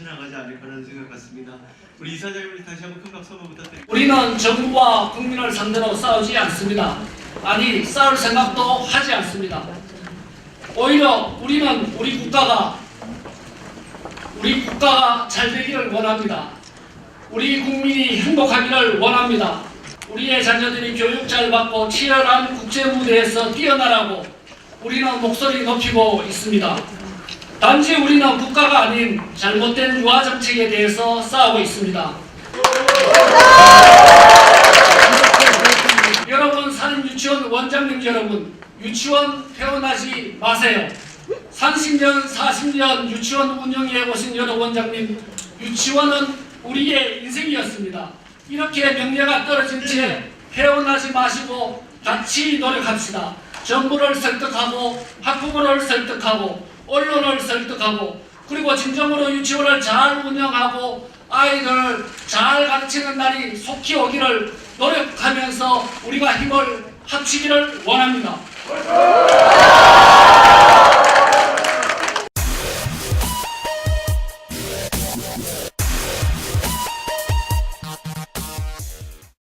해나가지 않을까라는 생각 같습니다. 우리 이사장님 다시 한번 큰 박수 한번 부탁드립니다. 우리는 정부와 국민을 상대로 싸우지 않습니다. 아니 싸울 생각도 하지 않습니다. 오히려 우리는 우리 국가가 우리 국가가 잘 되기를 원합니다. 우리 국민이 행복하기를 원합니다. 우리의 자녀들이 교육 잘 받고 치열한 국제 무대에서 뛰어나라고 우리는 목소리 높이고 있습니다. 단지 우리는 국가가 아닌 잘못된 유아 정책에 대해서 싸우고 있습니다. 여러분 사립 유치원 원장님 여러분 유치원 퇴원하지 마세요. 30년 40년 유치원 운영해 오신 여러 원장님 유치원은 우리의 인생이었습니다. 이렇게 명예가 떨어진 채 회원하지 마시고 같이 노력합시다. 정부를 설득하고 학부모를 설득하고 언론을 설득하고 그리고 진정으로 유치원을 잘 운영하고 아이들을 잘 가르치는 날이 속히 오기를 노력하면서 우리가 힘을 합치기를 원합니다.